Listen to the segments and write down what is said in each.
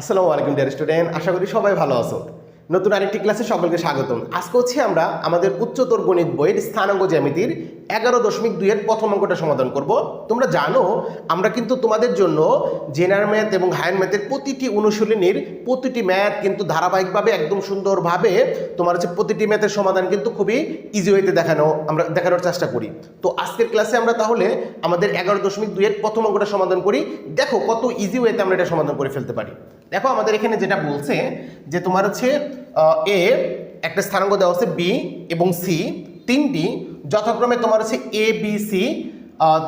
আসসালামু আলাইকুম dear student আশা করি সবাই ভালো আছো। নতুন আরেকটি ক্লাসে সকলকে স্বাগতম। আজকে হচ্ছে আমরা আমাদের উচ্চতর গণিত বইয়ের স্থানাঙ্ক জ্যামিতির এগারো দশমিক দুইয়ের প্রথম অঙ্কটা সমাধান করব। তোমরা জানো, আমরা কিন্তু তোমাদের জন্য জেনারেল ম্যাথ এবং হায়ার ম্যাথের প্রতিটি অনুশীলনীর প্রতিটি ম্যাথ কিন্তু ধারাবাহিকভাবে একদম সুন্দরভাবে তোমার হচ্ছে প্রতিটি ম্যাথের সমাধান কিন্তু খুবই ইজি ওয়েতে দেখানো, আমরা দেখানোর চেষ্টা করি। তো আজকের ক্লাসে আমরা তাহলে আমাদের এগারো দশমিক দুইয়ের প্রথম অঙ্কটা সমাধান করি। দেখো কত ইজি ওয়েতে আমরা এটা সমাধান করে ফেলতে পারি। দেখো আমাদের এখানে যেটা বলছে যে তোমার হচ্ছে এ একটা স্থানাঙ্ক দেওয়া হচ্ছে বি এবং সি। তিনটি যথাক্রমে তোমার হচ্ছে এ, বি, সি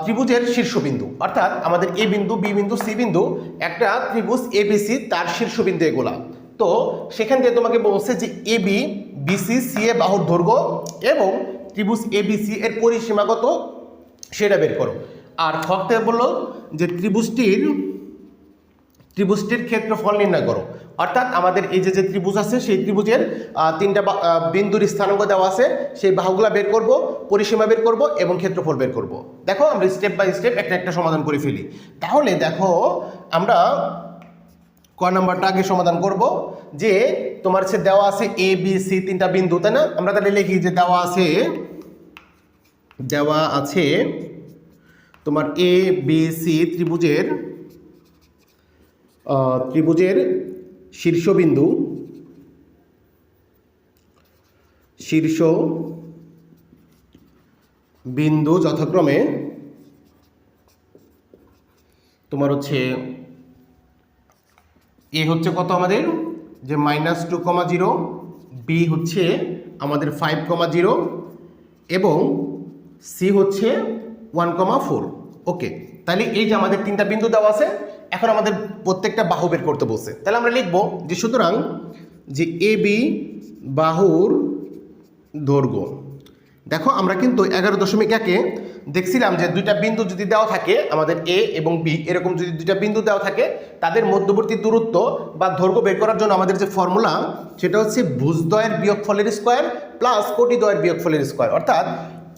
ত্রিভুজের শীর্ষবিন্দু। অর্থাৎ আমাদের এ বিন্দু, বি বিন্দু, সি বিন্দু, একটা ত্রিভুজ এ, বি, সি, তার শীর্ষবিন্দু এগুলা। তো সেখান থেকে তোমাকে বলছে যে A, B BC C C A বাহুর দৈর্ঘ্য এবং ত্রিভুজ এ, বি, সি এর পরিসীমাগত সেটা বের করো। আর ফক্তে বলল যে ত্রিভুজটির ত্রিভুজটির ক্ষেত্রফল নির্ণয় করো। অর্থাৎ আমাদের এই যে যে ত্রিভুজ আছে, সেই ত্রিভুজের তিনটা বিন্দুর স্থানাঙ্ক দেওয়া আছে, সেই বাহুগুলা বের করব, পরিসীমা বের করব এবং ক্ষেত্রফল বের করব। দেখো আমরা স্টেপ বাই স্টেপ একটা একটা সমাধান করে ফেলি। তাহলে দেখো আমরা ক নাম্বারটা আগে সমাধান করব, যে তোমার সে দেওয়া আছে এ বি সি তিনটা বিন্দু, তাই না? আমরা তাহলে লিখি যে দেওয়া আছে দেওয়া আছে তোমার এ বি সি ত্রিভুজের ত্রিভুজের শীর্ষবিন্দু শীর্ষ বিন্দু যথাক্রমে তোমার হচ্ছে এ হচ্ছে কত আমাদের? যে minus two comma zero B হচ্ছে আমাদের ফাইভ কমা জিরো এবং সি হচ্ছে ওয়ান কমা ফোর ওকে তাহলে এই যে আমাদের তিনটা বিন্দু দেওয়া আছে এখন আমাদের প্রত্যেকটা বাহু বের করতে বলছে। তাহলে আমরা লিখব যে সুতরাং যে এ, বি বাহুর দৈর্ঘ্য। দেখো, আমরা কিন্তু এগারো দশমিক একে দেখছিলাম যে দুইটা বিন্দু যদি দেওয়া থাকে, আমাদের এ এবং বি, এরকম যদি দুইটা বিন্দু দেওয়া থাকে, তাদের মধ্যবর্তী দূরত্ব বা দৈর্ঘ্য বের করার জন্য আমাদের যে ফর্মুলা, সেটা হচ্ছে ভুজদ্বয়ের বিয়োগফলের স্কোয়ার প্লাস কোটিদ্বয়ের বিয়োগফলের স্কোয়ার। অর্থাৎ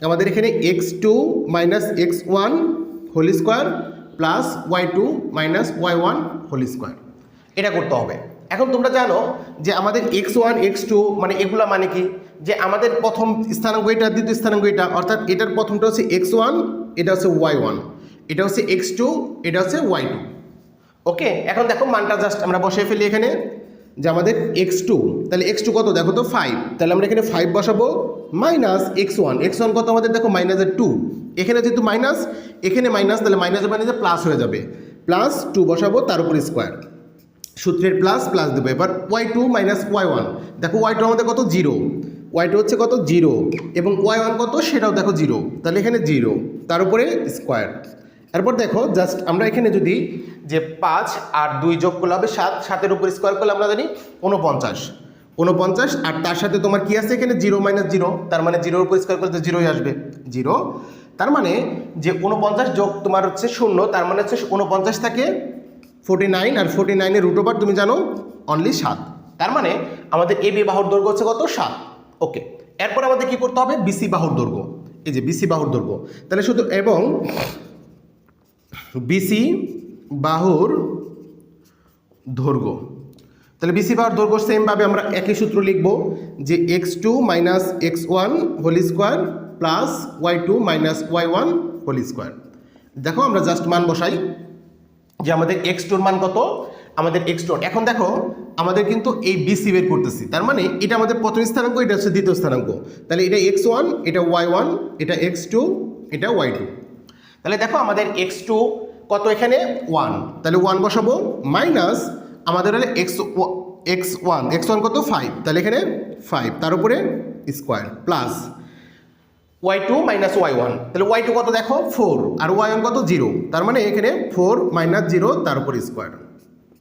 আমাদের এখানে x two minus x one whole square plus y two minus y one whole square এটা করতে হবে। এখন তোমরা জানো যে আমাদের এক্স ওয়ান এক্স টু মানে এগুলা মানে কি? যে আমাদের প্রথম স্থানাঙ্ক এটা, দ্বিতীয় স্থানাঙ্ক এটা, অর্থাৎ এটার প্রথমটা হচ্ছে এক্স ওয়ান এটা হচ্ছে ওয়াই ওয়ান এটা হচ্ছে এক্স টু এটা হচ্ছে ওয়াই টু ওকে? এখন দেখো মানটা জাস্ট আমরা বসিয়ে ফেলি এখানে। যে আমাদের এক্স টু তাহলে এক্স টু কত? দেখো তো ফাইভ তাহলে আমরা এখানে ফাইভ বসাবো। Minus x one x one কত আমাদের? দেখো মাইনাসের টু এখানে যেহেতু মাইনাস এখানে মাইনাস তাহলে মাইনাসে মাইনাসে প্লাস হয়ে যাবে। প্লাস টু বসাবো, তার উপর স্কোয়ার সূত্রের প্লাস প্লাস দেবো। এবার y two minus y one দেখো ওয়াই টু আমাদের কত? জিরো ওয়াই টু হচ্ছে কত? জিরো এবং ওয়াই ওয়ান কত? সেটাও দেখো জিরো তাহলে এখানে জিরো তার উপরে স্কোয়ার এরপর দেখো জাস্ট আমরা এখানে যদি যে পাঁচ আর দুই যোগ করলে হবে সাত। সাতের উপর স্কোয়ার করলে আমরা জানি উনপঞ্চাশ উনপঞ্চাশ আর তার সাথে তোমার কি আছে এখানে? জিরো মাইনাস জিরো, তার মানে জিরোর উপর স্কোয়ার করলে জিরোই আসবে। জিরো, তার মানে যে উনপঞ্চাশ যোগ তোমার হচ্ছে শূন্য, তার মানে হচ্ছে উনপঞ্চাশ থাকে ফোর্টি নাইন আর ফোর্টি নাইনের রুট ওভার তুমি জানো অনলি সাত। তার মানে আমাদের এ বি বাহুর দৈর্ঘ্য হচ্ছে কত? সাত। ওকে এরপর আমাদের কি করতে হবে? বিসি বাহুর দৈর্ঘ্য। এই যে বিসি বাহুর দৈর্ঘ্য। তাহলে শুধু এবং বিসি বাহুর দৈর্ঘ্য। তাহলে বিসি বাহুর দৈর্ঘ্য সেমভাবে আমরা একই সূত্র লিখব যে x two minus x one whole square plus y two minus y one whole square দেখো আমরা জাস্ট মান বসাই যে আমাদের এক্স টুর মান কত? আমাদের এক্স টু এখন দেখো আমাদের কিন্তু এই বিসি বের করতেছি। তার মানে এটা আমাদের প্রথম স্থানাঙ্ক, এটা হচ্ছে দ্বিতীয় স্থানাঙ্ক। তাহলে এটা এক্স ওয়ান এটা ওয়াই ওয়ান এটা এক্স টু এটা ওয়াই টু তাহলে দেখো আমাদের এক্স টু কত এখানে? ওয়ান তাহলে ওয়ান বসাবো। মাইনাস আমাদের হলে x x one x one কত? ফাইভ তাহলে এখানে ফাইভ তার উপরে square plus y two minus y one তাহলে ওয়াই টু কত দেখো? ফোর আর ওয়াই ওয়ান কত? জিরো তার মানে এখানে ফোর মাইনাস জিরো তার উপর স্কোয়ার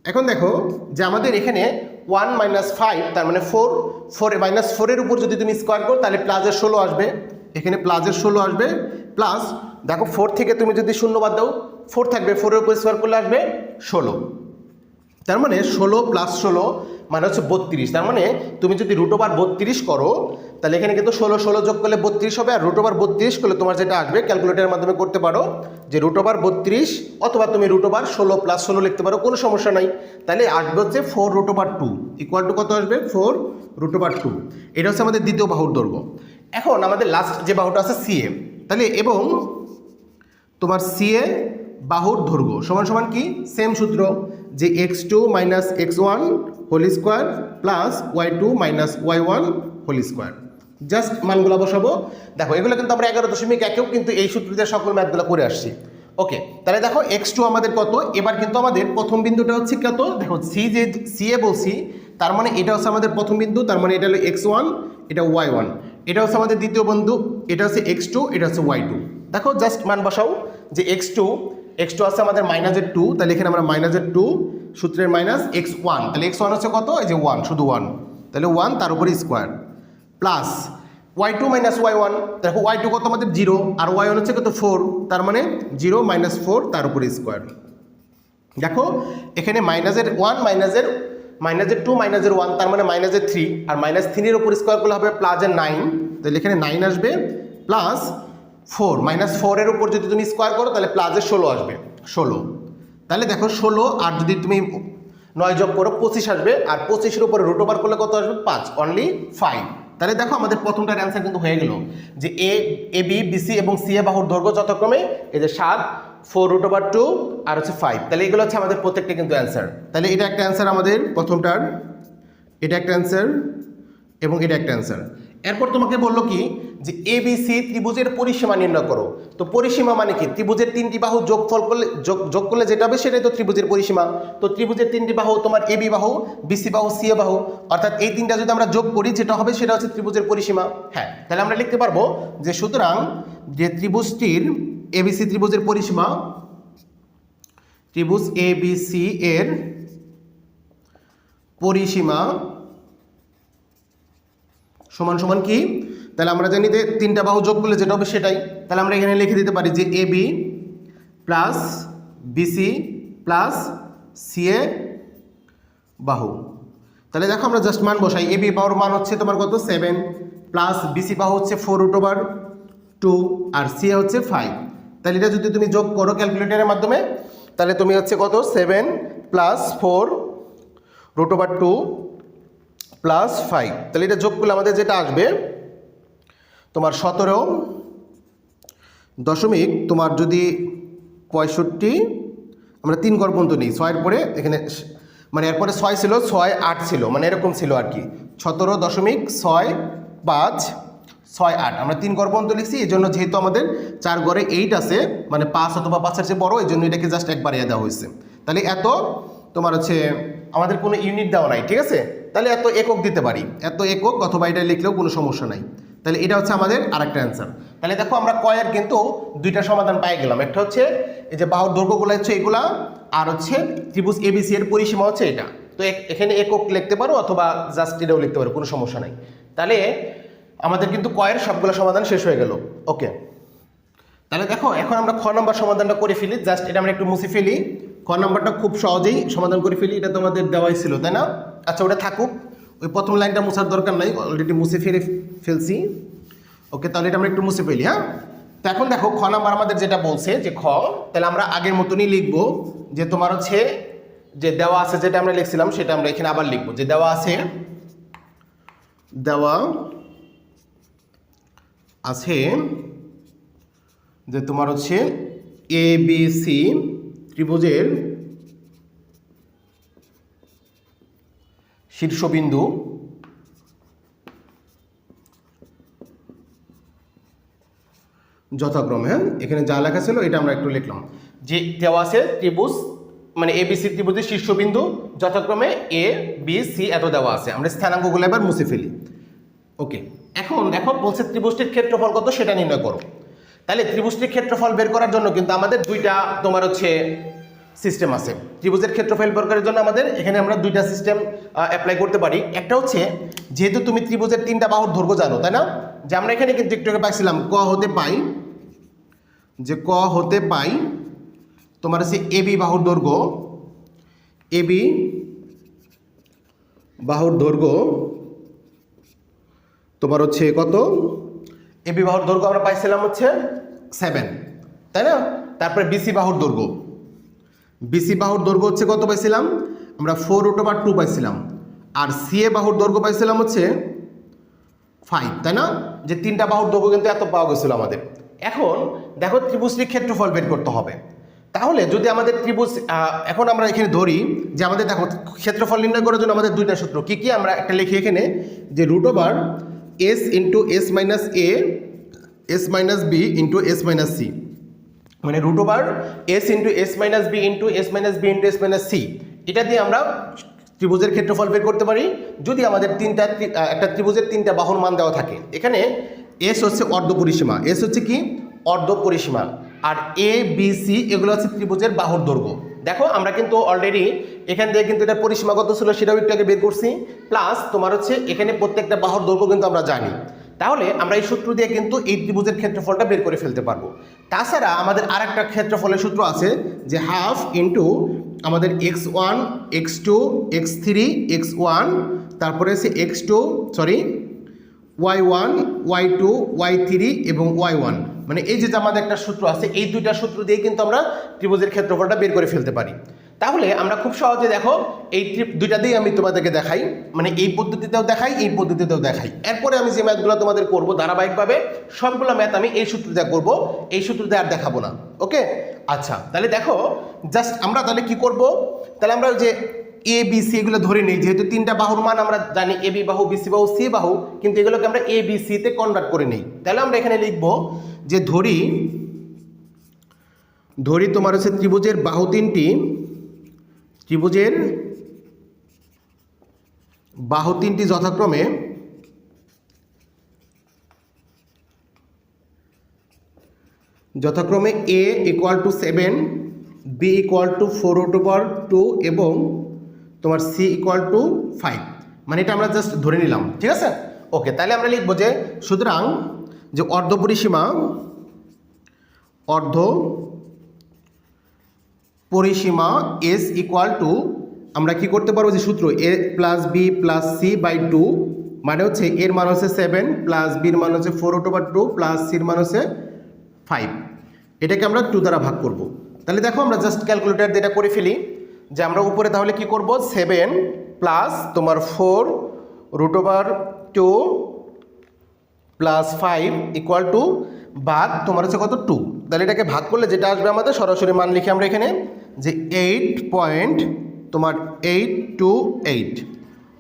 এখন দেখো যে আমাদের এখানে ওয়ান মাইনাস ফাইভ তার মানে ফোর ফোর মাইনাস ফোরের উপর যদি তুমি স্কোয়ার করো, তাহলে প্লাসের ষোলো আসবে। এখানে প্লাসের ষোলো আসবে। প্লাস দেখো ফোর থেকে তুমি যদি শূন্য বাদ দাও ফোর থাকবে। ফোরের উপর স্কোয়ার করলে আসবে ষোলো। তার মানে ষোলো প্লাস ষোলো মানে হচ্ছে বত্রিশ। তার মানে তুমি যদি রুট ওভার বত্রিশ করো, তাহলে এখানে কিন্তু ষোলো ষোলো যোগ করলে বত্রিশ হবে, আর রুট ওভার বত্রিশ করলে তোমার যেটা আসবে ক্যালকুলেটারের মাধ্যমে করতে পারো যে রুট ওভার বত্রিশ, অথবা তুমি রুট ওভার ষোলো প্লাস ষোলো লিখতে পারো, কোনো সমস্যা নাই। তাহলে আসবে হচ্ছে four root over two equal to কত আসবে? ফোর রুট ওভার টু এটা হচ্ছে আমাদের দ্বিতীয় বাহুর দৈর্ঘ্য। এখন আমাদের লাস্ট যে বাহুটা আছে সিএ তাহলে এবং তোমার সিএ বাহুর দৈর্ঘ্য, সমান সমান কি? সেম সূত্র। যে x two minus x one whole square plus y two minus y one whole square just মানগুলো বসাবো। দেখো, এগুলো কিন্তু আমরা এগারো দশমিক একেও কিন্তু এই সূত্রতে সকল ম্যাথগুলো করে আসছি। ওকে তাহলে দেখো এক্স টু আমাদের কত? এবার কিন্তু আমাদের প্রথম বিন্দুটা হচ্ছে কত? দেখো সি যে সি এ বলছি, তার মানে এটা হচ্ছে আমাদের প্রথম বিন্দু, তার মানে এটা হলো এক্স ওয়ান এটা ওয়াই ওয়ান এটা হচ্ছে আমাদের দ্বিতীয় বন্ধু এটা হচ্ছে এক্স টু এটা হচ্ছে ওয়াই টু দেখো জাস্ট মান বসাও, যে এক্স টু এক্স টু আছে আমাদের মাইনাসের টু তাহলে এখানে আমরা মাইনাসের টু সূত্রের মাইনাস এক্স ওয়ান তাহলে এক্স ওয়ান হচ্ছে কত? এই যে ওয়ান শুধু ওয়ান তাহলে ওয়ান তার উপরে square plus y two minus y one দেখো ওয়াই টু কত আমাদের? জিরো আর ওয়াই ওয়ান হচ্ছে কত? ফোর তার মানে জিরো মাইনাস ফোর তার উপরে স্কোয়ার দেখো, এখানে মাইনাসের ওয়ান মাইনাসের মাইনাসের টু মাইনাসের ওয়ান তার মানে মাইনাসের থ্রি আর মাইনাস থ্রির উপর স্কোয়ার করলে হবে প্লাসের নাইন তাহলে এখানে নাইন আসবে প্লাস ফোর মাইনাস ফোরের উপর যদি তুমি স্কোয়ার করো, তাহলে প্লাসের ষোলো আসবে। ষোলো। তাহলে দেখো ষোলো, আর যদি তুমি নয় যোগ করো, পঁচিশ আসবে, আর পঁচিশের উপরে রুট ওভার করলে কত আসবে? পাঁচ অনলি ফাইভ তাহলে দেখো আমাদের প্রথমটার অ্যান্সার কিন্তু হয়ে গেল যে এ এ বি বিসি এবং সি এ বাহুর দৈর্ঘ্য যথাক্রমে এই যে সাত ফোর রুট ওভার টু আর হচ্ছে ফাইভ তাহলে এগুলো হচ্ছে আমাদের প্রত্যেকটা কিন্তু অ্যান্সার তাহলে এটা একটা অ্যান্সার আমাদের প্রথমটার, এটা একটা অ্যান্সার এবং এটা একটা অ্যান্সার এরপর তোমাকে বলল কি? যে এ বি সি ত্রিভুজের পরিসীমা নির্ণয় করো। তো পরিসীমা মানে কি? ত্রিভুজের তিনটি বাহু যোগফল করলে, যোগ যোগ করলে যেটা হবে সেটাই তো ত্রিভুজের পরিসীমা। তো ত্রিভুজের তিনটি বাহু তোমার এ বি বাহু বিসি বাহু সি এ বাহু। অর্থাৎ এই তিনটা যদি আমরা যোগ করি, যেটা হবে সেটা হচ্ছে ত্রিভুজের পরিসীমা। হ্যাঁ তাহলে আমরা লিখতে পারব যে সুতরাং যে ত্রিভুজটির এবিসি ত্রিভুজের পরিসীমা, ত্রিভুজ এ বি সি এর পরিসীমা সমান সমান কি? তাহলে আমরা জানি যে তিনটা বাহু যোগ করলে যেটা হবে সেটাই। তাহলে আমরা এখানে লিখে দিতে পারি যে A B plus BC plus CA বাহু। তাহলে দেখো আমরা জাস্ট মান বসাই। এ বি বাহুর মান হচ্ছে তোমার কত? সেভেন প্লাস বিসি বাহু হচ্ছে ফোর রুট ওভার টু আর সিএ হচ্ছে ফাইভ তাহলে এটা যদি তুমি যোগ করো ক্যালকুলেটরের মাধ্যমে, তাহলে তুমি হচ্ছে কত? Seven plus four root over two plus five তাহলে এটা যোগ করলে আমাদের যেটা আসবে, তোমার সতেরো দশমিক, তোমার যদি পঁয়ষট্টি, আমরা তিন ঘর পর্যন্ত নিই, ছয়ের পরে এখানে মানে এরপরে ছয় ছিল, ছয় আট ছিল মানে এরকম ছিল আর কি। সতেরো দশমিক ছয় পাঁচ, ছয় আট। আমরা তিন ঘর পর্যন্ত লিখছি, এই জন্য যেহেতু আমাদের চার ঘরে এইট আছে মানে পাঁচ অথবা পাঁচের চেয়ে বড়, এই জন্য এটাকে জাস্ট একবার ইয়ে দেওয়া হয়েছে। তাহলে এত তোমার হচ্ছে, আমাদের কোনো ইউনিট দেওয়া নাই, ঠিক আছে? তাহলে এত একক দিতে পারি। এত একক অথবা এটা লিখলেও কোনো সমস্যা নাই। তাহলে এটা হচ্ছে আমাদের আরেকটা অ্যান্সার তাহলে দেখো আমরা কয়ের কিন্তু দুইটা সমাধান পাই গেলাম। একটা হচ্ছে এই যে বাহুর দৈর্ঘ্যগুলো হচ্ছে এগুলা, আর হচ্ছে ত্রিভুজ এবিসি এর পরিসীমা হচ্ছে এটা। তো এখানে একক লিখতে পারো অথবা জাস্ট এটাও লিখতে পারো, কোনো সমস্যা নাই। তাহলে আমাদের কিন্তু কয়ের সবগুলো সমাধান শেষ হয়ে গেল। ওকে। তাহলে দেখো, এখন আমরা খ নম্বর সমাধানটা করে ফেলি। জাস্ট এটা আমরা একটু মুছে ফেলি। খ নাম্বারটা খুব সহজেই সমাধান করে ফেলি, এটা তোমাদের দেওয়াই ছিল, তাই না? আচ্ছা ওটা থাকুক। ওই প্রথম লাইনটা মুছার দরকার নাই অলরেডি মুছে ফেলে ফেলছি। ওকে, তাহলে এটা আমরা একটু মুছে ফেলি হ্যাঁ? তো এখন দেখো, খ নাম্বার আমাদের যেটা বলছে, যে খ, তাহলে আমরা আগের মতনই লিখব, যে তোমার হচ্ছে যে দেওয়া আছে যেটা আমরা লিখছিলাম, সেটা আমরা এখানে আবার লিখব। যে দেওয়া আছে দেওয়া আছে যে তোমার হচ্ছে এ বি সি ত্রিভুজের শীর্ষবিন্দু যথাক্রমে হ্যাঁ? এখানে যা লেখা ছিল, এটা আমরা একটু লিখলাম। যে দেওয়া আছে ত্রিভুজ মানে এ বি সি ত্রিভুজের শীর্ষবিন্দু, যথাক্রমে এ বি সি এত দেওয়া আছে। আমরা স্থানাঙ্কগুলো এবার মুছে ফেলি। ওকে এখন দেখো, বলছে ত্রিভুজটির ক্ষেত্রফল কত, সেটা নির্ণয় করো। তাহলে ত্রিভুজটির ক্ষেত্রফল বের করার জন্য কিন্তু আমাদের দুইটা তোমার হচ্ছে সিস্টেম আছে। ত্রিভুজের ক্ষেত্রফল বের করার জন্য আমাদের এখানে আমরা দুইটা সিস্টেম অ্যাপ্লাই করতে পারি। একটা হচ্ছে, যেহেতু তুমি ত্রিভুজের তিনটা বাহুর দৈর্ঘ্য জানো, তাই না? যে আমরা এখানে কিন্তু একটু পাইছিলাম, ক হতে পাই, যে ক হতে পাই তোমার হচ্ছে এ বি বাহুর দৈর্ঘ্য এবি বাহুর দৈর্ঘ্য তোমার হচ্ছে কত? এবি বাহুর দৈর্ঘ্য আমরা পাইছিলাম হচ্ছে সেভেন তাই না? তারপরে বিসি বাহুর দৈর্ঘ্য। বিসি বাহুর দৈর্ঘ্য হচ্ছে কত পাইছিলাম? আমরা ফোর রুট ওভার টু পাইছিলাম। আর সিএ বাহুর দৈর্ঘ্য পাইছিলাম হচ্ছে ফাইভ তাই না? যে তিনটা বাহুর দৈর্ঘ্য কিন্তু এত পাওয়া গেছিল আমাদের। এখন দেখো ত্রিভুজটির ক্ষেত্রফল বের করতে হবে। তাহলে যদি আমাদের ত্রিভুজ এখন আমরা এখানে ধরি যে আমাদের দেখো ক্ষেত্রফল নির্ণয় করার জন্য আমাদের দুইটা সূত্র কি কি আমরা একটা লিখি এখানে, যে root over S into S minus A S minus B into S minus C মানে root over S into S minus B into S minus B into S minus C এটা দিয়ে আমরা ত্রিভুজের ক্ষেত্রফল বের করতে পারি। যদি আমাদের তিনটা একটা ত্রিভুজের তিনটা বাহুর মান দেওয়া থাকে। এখানে এস হচ্ছে অর্ধ পরিসীমা। এস হচ্ছে কি? অর্ধ পরিসীমা। আর এ বি সি এগুলো হচ্ছে ত্রিভুজের বাহুর দৈর্ঘ্য। দেখো, আমরা কিন্তু অলরেডি এখান থেকে কিন্তু এটা পরিসীমা কত ছিল, সেটাও একটু আগে বের করছি। প্লাস তোমার হচ্ছে এখানে প্রত্যেকটা বাহুর দৈর্ঘ্য কিন্তু আমরা জানি। তাহলে আমরা এই সূত্র দিয়ে কিন্তু এই ত্রিভুজের ক্ষেত্রফলটা বের করে ফেলতে পারব। তাছাড়া আমাদের আর একটা ক্ষেত্রফলের সূত্র আছে, যে হাফ ইন্টু আমাদের X one X two X three X one তারপরে আছে X two sorry Y one Y two Y three এবং ওয়াই ওয়ান মানে এই যে আমাদের একটা সূত্র আছে, এই দুইটা সূত্র দিয়ে কিন্তু আমরা ত্রিভুজের ক্ষেত্রফলটা বের করে ফেলতে পারি। তাহলে আমরা খুব সহজে দেখো, এই ট্রিপ দুইটা দিয়ে আমি তোমাদেরকে দেখাই। মানে এই পদ্ধতিতেও দেখাই, এই পদ্ধতিতেও দেখাই। এরপরে আমি যে ম্যাথগুলো তোমাদের করব ধারাবাহিকভাবে, সবগুলো ম্যাথ আমি এই সূত্র দিয়ে করব, এই সূত্র দিয়ে আর দেখাবো না, ওকে? আচ্ছা তাহলে দেখো, জাস্ট আমরা তাহলে কি করব? তাহলে আমরা যে এ বি সি এগুলো ধরে নিই, যেহেতু তিনটা বাহুর মান আমরা জানি এ বি বাহু বি সি বাহু সি বাহু, কিন্তু এগুলোকে আমরা এ বি সিতে কনভার্ট করে নিই। তাহলে আমরা এখানে লিখব যে ধরি ধরি তোমার হচ্ছে ত্রিভুজের বাহু তিনটি। ত্রিভুজের বাহু তিনটি যথাক্রমে যথাক্রমে A equal to seven B equal to four root over two এবং তোমার সি ইকুয়াল টু ফাইভ মানে এটা আমরা জাস্ট ধরে নিলাম, ঠিক আছে? ওকে তাহলে আমরা লিখব যে সুতরাং যে অর্ধ পরিসীমা অর্ধ পরিসীমা এস ইকুয়াল টু আমরা কি করতে পারব যে সূত্র A plus B plus C by two মানে হচ্ছে এর মান হচ্ছে সেভেন প্লাস বির মান হচ্ছে four root over two plus সির মান হচ্ছে ফাইভ এটাকে আমরা টু দ্বারা ভাগ করব। তাহলে দেখো আমরা জাস্ট ক্যালকুলেটার দিয়ে এটা করে ফেলি, যে আমরা উপরে তাহলে কি করব? সেভেন প্লাস তোমার four root over two plus five equal to ভাগ তোমার হচ্ছে কত টু তাহলে এটাকে ভাগ করলে যেটা আসবে আমাদের, সরাসরি মান লিখি আমরা এখানে, যে এইট পয়েন্ট তোমার এইট টু এইট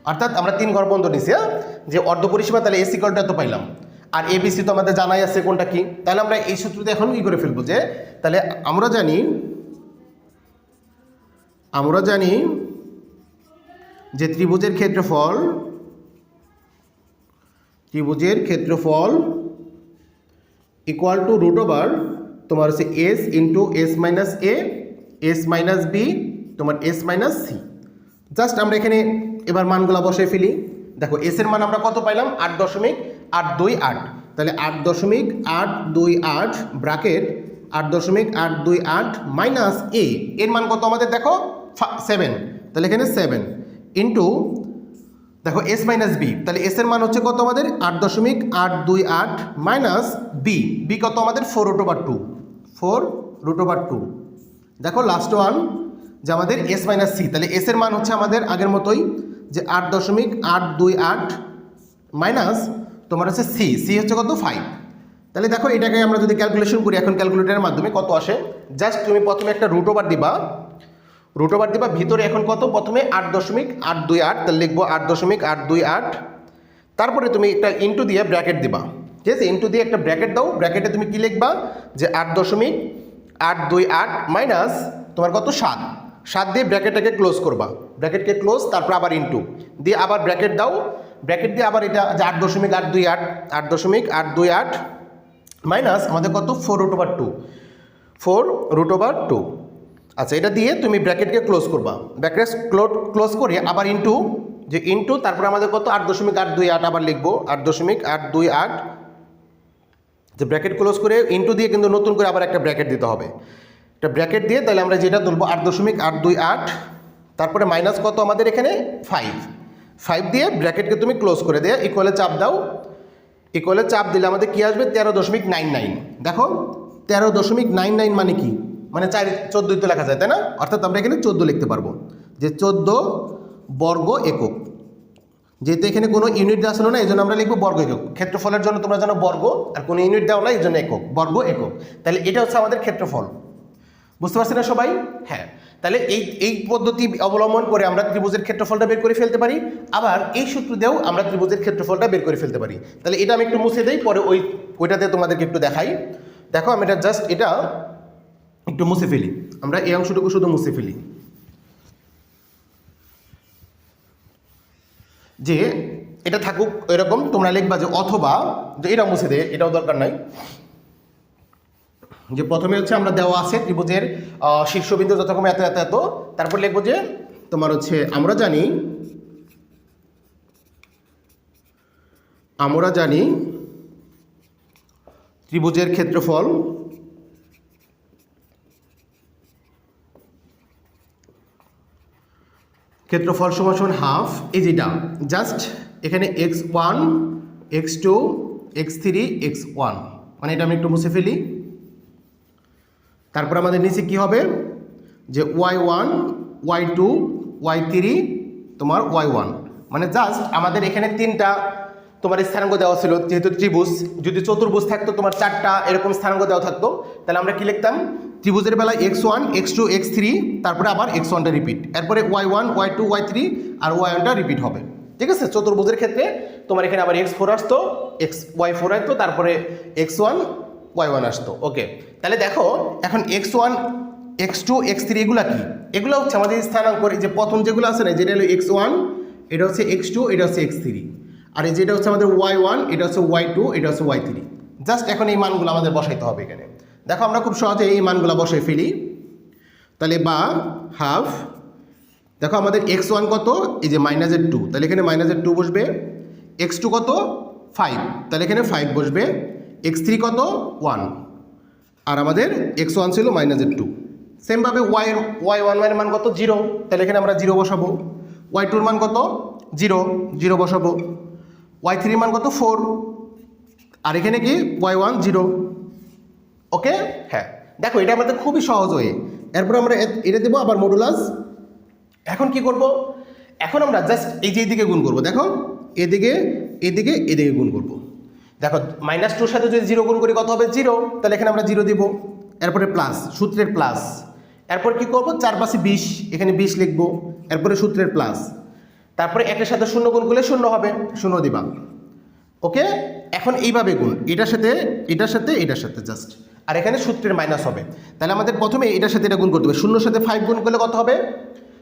অর্থাৎ আমরা তিন ঘর বন্ধ নিছি হ্যাঁ? যে অর্ধ পরিসীমা, তাহলে এসি কলটা তো পাইলাম। আর এবিসি তো আমাদের জানাই আছে কোনটা কি। তাহলে আমরা এই সূত্রতে এখন কি করে ফেলব যে, তাহলে আমরা জানি আমরা জানি যে ত্রিভুজের ক্ষেত্রফল ত্রিভুজের ক্ষেত্রফল ইকুয়াল টু রুট ওভার তোমার হচ্ছে S into S minus A S minus B তোমার এস মাইনাস সি জাস্ট আমরা এখানে এবার মানগুলো বসে ফেলি। দেখো এস এর মান আমরা কত পাইলাম? আট দশমিক আট দুই আট। তাহলে আট দশমিক আট দুই আট ব্রাকেট আট দশমিক আট দুই আট মাইনাস এ এর মান কত আমাদের? দেখো সেভেন তাহলে এখানে সেভেন ইন্টু দেখো এস মাইনাস বি তাহলে এস এর মান হচ্ছে কত আমাদের? আট দশমিক আট দুই আট মাইনাস বি বি কত আমাদের? Four root over two four root over two দেখো লাস্ট ওয়ান যে আমাদের এস মাইনাস সি তাহলে এস এর মান হচ্ছে আমাদের আগের মতোই যে আট দশমিক আট দুই আট মাইনাস তোমার হচ্ছে সি সি হচ্ছে কত? ফাইভ তাহলে দেখো এটাকে আমরা যদি ক্যালকুলেশন করি, এখন ক্যালকুলেটারের মাধ্যমে কত আসে? জাস্ট তুমি প্রথমে একটা রুট ওভার দিবা রুট ওভার দিবা ভিতরে এখন কত? প্রথমে আট দশমিক আট দুই আট, তাহলে লিখব আট দশমিক আট দুই আট। তারপরে তুমি একটা ইন্টু দিয়ে ব্র্যাকেট দিবা। ঠিক আছে? ইন্টু দিয়ে একটা ব্র্যাকেট দাও। ব্র্যাকেটে তুমি কি লিখবা? যে আট দশমিক আট দুই আট মাইনাস তোমার কত? সাত। সাত দিয়ে ব্র্যাকেটটাকে ক্লোজ করবা। ব্র্যাকেটকে ক্লোজ তারপর আবার ইন্টু দিয়ে আবার ব্র্যাকেট দাও। ব্র্যাকেট দিয়ে আবার এটা যে আট দশমিক আট দুই আট আট দশমিক আট দুই আট মাইনাস আমাদের কত? Four root over two four root over two আচ্ছা এটা দিয়ে তুমি ব্র্যাকেটকে ক্লোজ করবা। ব্র্যাকেট ক্লোজ করে আবার ইন্টু যে ইনটু তারপরে আমাদের কত? আট দশমিক আট দুই আট আবার লিখব। আট দশমিক আট দুই আট। যে ব্র্যাকেট ক্লোজ করে ইন্টু দিয়ে কিন্তু নতুন করে আবার একটা ব্র্যাকেট দিতে হবে। একটা ব্র্যাকেট দিয়ে তাহলে আমরা যেটা তুলবো, আট দশমিক আট দুই আট, তারপরে মাইনাস কত আমাদের এখানে? ফাইভ ফাইভ দিয়ে ব্র্যাকেটকে তুমি ক্লোজ করে দিয়ে ইকুয়ালে চাপ দাও। ইকুয়ালে চাপ দিলে আমাদের কী আসবে? তেরো দশমিক নাইন নাইন। দেখো, তেরো দশমিক নাইন নাইন মানে কি? মানে চার, চোদ্দোই তো লেখা যায়, তাই না? অর্থাৎ আমরা এখানে চোদ্দ লিখতে পারব। যে চোদ্দ বর্গ একক। যেহেতু এখানে কোনো ইউনিট দেওয়া ছিল না এই জন্য আমরা লিখব বর্গ একক। ক্ষেত্রফলের জন্য তোমরা জানো বর্গ, আর কোনো ইউনিট দেওয়া না এই জন্য একক। বর্গ একক। তাহলে এটা হচ্ছে আমাদের ক্ষেত্রফল। বুঝতে পারছি না সবাই? হ্যাঁ। তাহলে এই এই পদ্ধতি অবলম্বন করে আমরা ত্রিভুজের ক্ষেত্রফলটা বের করে ফেলতে পারি। আবার এই সূত্র দিয়েও আমরা ত্রিভুজের ক্ষেত্রফলটা বের করে ফেলতে পারি। তাহলে এটা আমি একটু মুছে দিই, পরে ওই, ওইটাতে তোমাদেরকে একটু দেখাই। দেখো, আমি এটা জাস্ট এটা একটু মুছে ফেলি। আমরা এই অংশটুকু শুধু মুছে ফেলি। যে এটা থাকুক এরকম তোমরা লিখবা যে অথবা, যে এটা মুছে দে, এটাও দরকার নাই। যে প্রথমে হচ্ছে আমরা দেওয়া আছে ত্রিভুজের শীর্ষবিন্দু যতরকম এত এত এত। তারপর লিখব যে তোমার হচ্ছে আমরা জানি আমরা জানি ত্রিভুজের ক্ষেত্রফল ক্ষেত্রফল সমান সমান হাফ এই যেটা জাস্ট এখানে X one X two X three X one মানে এটা আমি একটু মুছে ফেলি। তারপর আমাদের নিচে কি হবে? যে Y one Y two Y three তোমার ওয়াই ওয়ান মানে জাস্ট আমাদের এখানে তিনটা তোমার স্থানাঙ্ক দেওয়া ছিল, যেহেতু ত্রিভুজ, যদি চতুর্ভুজ থাকতো, তোমার চারটা এরকম স্থানাঙ্ক দেওয়া থাকতো, তাহলে আমরা কি লিখতাম? ত্রিভুজের বেলায় X one X two X three তারপরে আবার এক্স ওয়ানটা রিপিট এরপরে Y one Y two Y three আর ওয়াই ওয়ানটা রিপিট হবে। ঠিক আছে? চতুর্ভুজের ক্ষেত্রে তোমার এখানে আবার এক্স ফোর আসতো এক্স ওয়াই ফোর আসতো, তারপরে এক্স ওয়ান ওয়াই ওয়ান আসতো ওকে তাহলে দেখো, এখন X one X two X three এগুলো কি? এগুলো হচ্ছে আমাদের স্থানাঙ্ক যে প্রথম যেগুলো আছে না, যেটা হলো এক্স ওয়ান এটা হচ্ছে এক্স টু এটা হচ্ছে এক্স থ্রি আর এই যেটা হচ্ছে আমাদের ওয়াই ওয়ান এটা হচ্ছে ওয়াই টু এটা হচ্ছে ওয়াই থ্রি জাস্ট এখন এই মানগুলো আমাদের বসাইতে হবে এখানে। দেখো আমরা খুব সহজে এই মানগুলো বসাই ফেলি। তাহলে বা হাফ দেখো আমাদের এক্স ওয়ান কত? এই যে মাইনাসের টু তাহলে এখানে মাইনাসের টু বসবে। এক্স টু কত? ফাইভ তাহলে এখানে ফাইভ বসবে। এক্স থ্রি কত? ওয়ান আর আমাদের এক্স ওয়ান ছিল মাইনাসের টু সেমভাবে ওয়াই ওয়াই ওয়ান ওয়াইয়ের মান কত? জিরো তাহলে এখানে আমরা জিরো বসাবো। ওয়াই টুর মান কত? জিরো জিরো বসাবো। ওয়াই থ্রির মান কত? ফোর আর এখানে কি? ওয়াই ওয়ান জিরো ওকে হ্যাঁ। দেখো এটা আমাদের খুবই সহজ হয়ে। এরপর আমরা এটা দেবো আবার মডুলাস এখন কি করব? এখন আমরা জাস্ট এই যে এদিকে গুণ করব দেখো। এদিকে এদিকে এদিকে গুণ করব। দেখো মাইনাস টুর সাথে যদি জিরো গুণ করি কত হবে? জিরো তাহলে এখানে আমরা জিরো দিব। এরপরে প্লাস সূত্রের প্লাস এরপর কি করব? চার পাশে বিশ। এখানে বিশ লিখব। এরপরে সূত্রের প্লাস তারপরে একের সাথে শূন্য গুণ করলে শূন্য হবে, শূন্য দিবা। ওকে? এখন এইভাবে গুণ। এটার সাথে এটার সাথে এটার সাথে জাস্ট আর এখানে সূত্রের মাইনাস হবে। তাহলে আমাদের প্রথমে এটার সাথে এটা গুণ করতে হবে। শূন্যর সাথে ফাইভ গুণ করলে কত হবে?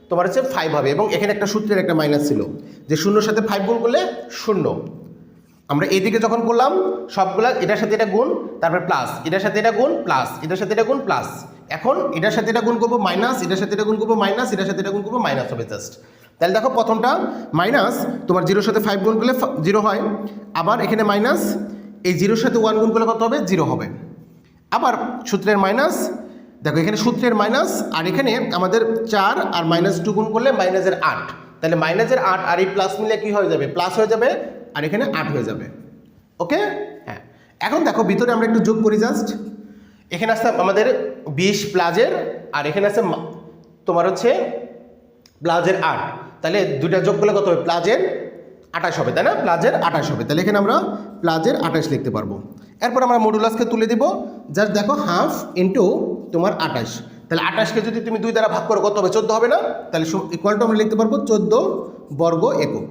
তোমার হচ্ছে ফাইভ হবে। এবং এখানে একটা সূত্রের একটা মাইনাস ছিল যে শূন্যর সাথে ফাইভ গুণ করলে শূন্য। আমরা এদিকে যখন করলাম, সবগুলা এটার সাথে এটা গুণ, তারপরে প্লাস এটার সাথে এটা গুণ প্লাস এটার সাথে এটা গুণ প্লাস এখন এটার সাথে এটা গুণ করব মাইনাস এটার সাথে এটা গুণ করব মাইনাস এটার সাথে এটা গুণ করব মাইনাস হবে জাস্ট তাহলে দেখো প্রথমটা মাইনাস তোমার জিরোর সাথে ফাইভ গুণ করলে জিরো হয়। আবার এখানে মাইনাস এই জিরোর সাথে ওয়ান গুণ করলে কত হবে? জিরো হবে। আবার সূত্রের মাইনাস দেখো এখানে সূত্রের মাইনাস আর এখানে আমাদের চার আর মাইনাস টু গুণ করলে মাইনাসের আট। তাহলে মাইনাসের আট আর এই প্লাস মিলে কি হয়ে যাবে? প্লাস হয়ে যাবে, আর এখানে আট হয়ে যাবে। ওকে হ্যাঁ। এখন দেখো ভিতরে আমরা একটু যোগ করি জাস্ট এখানে আসছে আমাদের বিশ প্লাজের আর এখানে আছে তোমার হচ্ছে প্লাজের আট। তাহলে দুইটা যোগ করলে কত হবে? প্লাজের আঠাশ হবে, তাই না? প্লাজের আঠাশ হবে। তাহলে এখানে আমরা প্লাজের আঠাশ লিখতে পারব। এরপর আমরা মডুলাসকে তুলে দিব। জাস্ট দেখো হাফ ইন্টু তোমার আঠাশ। তাহলে আঠাশকে যদি তুমি দুই দ্বারা ভাগ করো, কত হবে? চোদ্দ হবে না? তাহলে ইকুয়ালটা আমরা লিখতে পারব চোদ্দ বর্গ একক।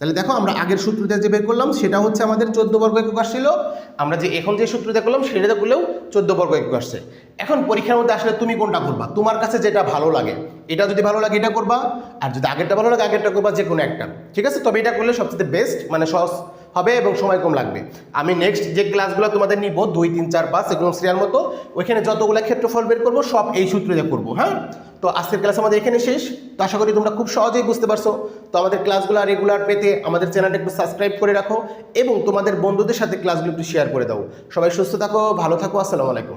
তাহলে দেখো আমরা আগের সূত্রটা যে বের করলাম, সেটা হচ্ছে আমাদের চোদ্দ বর্গ একক আসছিল। আমরা যে এখন যে সূত্রটা করলাম, সেটা করলেও চোদ্দ বর্গ একক আসছে। এখন পরীক্ষার মধ্যে আসলে তুমি কোনটা করবা? তোমার কাছে যেটা ভালো লাগে, এটা যদি ভালো লাগে, এটা করবা। আর যদি আগেরটা ভালো লাগে, আগেরটা করবা যে কোনো একটা। ঠিক আছে? তবে এটা করলে সবচেয়ে বেস্ট মানে সহজ। হবে এবং সময় কম লাগবে। আমি নেক্সট যে ক্লাসগুলো তোমাদের নিব, দুই, তিন, চার, পাঁচ, এগুলো সিরিয়াল মতো, ওইখানে যতগুলো ক্ষেত্রফল বের করব, সব এই সূত্র দিয়ে করব হ্যাঁ? তো আজকের ক্লাস আমাদের এখানে শেষ। তো আশা করি তোমরা খুব সহজেই বুঝতে পারছ। তো আমাদের ক্লাসগুলো রেগুলার পেতে আমাদের চ্যানেলটা একটু সাবস্ক্রাইব করে রাখো এবং তোমাদের বন্ধুদের সাথে ক্লাসগুলো একটু শেয়ার করে দাও। সবাই সুস্থ থাকো, ভালো থাকো, আসসালামু আলাইকুম।